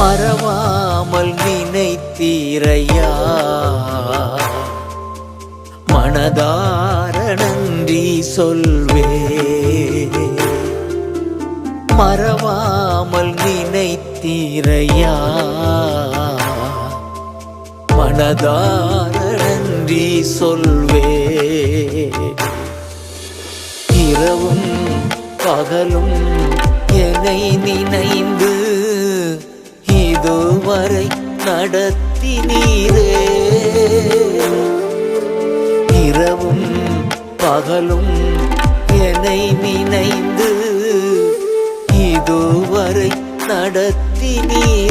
மறவாமல் நினைத்தீரையா? மனதார நன்றி சொல்வே. மறவாமல் நினைத்தீரையா? மனதார நன்றி சொல்வே. இரவும் பகலும் என்னை நினை வரை நடத்தி நீரே இரவும் பகலும் என்னை நினைந்து இதுவரை நடத்தினீரே. நன்றி